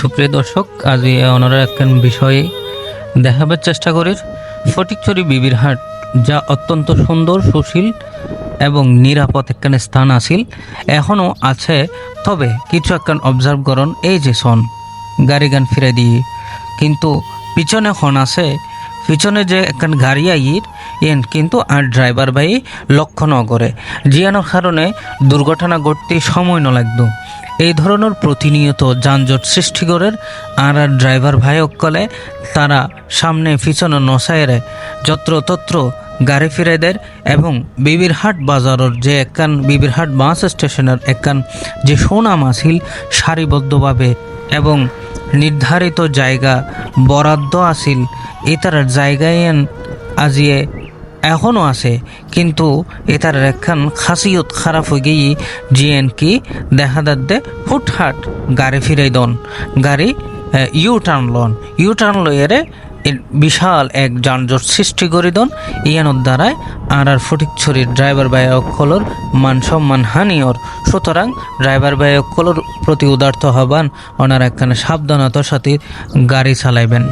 সুপ্রিয় দর্শক, আজ ওনারা একখান বিষয়ে দেখাবার চেষ্টা করি। ফটিকছড়ি বিবির হাট, যা অত্যন্ত সুন্দর, সুশীল এবং নিরাপদ একখানে স্থান আসিল এখনও আছে। তবে কিছু একখান অবজার্ভ করন, এই যে সন গাড়ি গান ফিরে দিয়ে কিন্তু পিছনে খন আছে পিছনে যে একখান গাড়ি আইর ইয়েন কিন্তু আর ড্রাইভার ভাই লক্ষ্য ন করে জিয়ানোর কারণে দুর্ঘটনা ঘটতে সময় ন লাগতো এই ধরনের প্রতিনিয়ত যানজট সৃষ্টি করের আর আর ড্রাইভার ভাই অকলে তারা সামনে পিছনে নসাইরে যত্র তত্র গাড়ি ফিরে দেয় এবং বিবিরহাট বাজারের যে একখান বিবিরহাট বাস স্টেশনের একখান যে সুনাম আছিল সারিবদ্ধভাবে এবং নির্ধারিত জায়গা বরাদ্দ আছিল। এটার জায়গায় আজিয়ে এখনও আছে, কিন্তু এটার একখান খাসিয়ত খারাপ হয়ে গিয়ে জিএন কি দেখা যাচ্ছে হুটহাট গাড়ি ফিরাই দন। গাড়ি ইউ টার্ন লন। ইউ টার্ন লইয়ারে বিশাল এক যানজট সৃষ্টি করে দন ইয়ানোর দ্বারায়। আর আর ফটিকছড়ির ড্রাইভার বায়কলর মান সম্মান হানিওর সুতরাং ড্রাইভার বায়কলর প্রতি উদার্থ হবান। ওনার একখানে সাবধানতার সাথে গাড়ি চালাইবেন।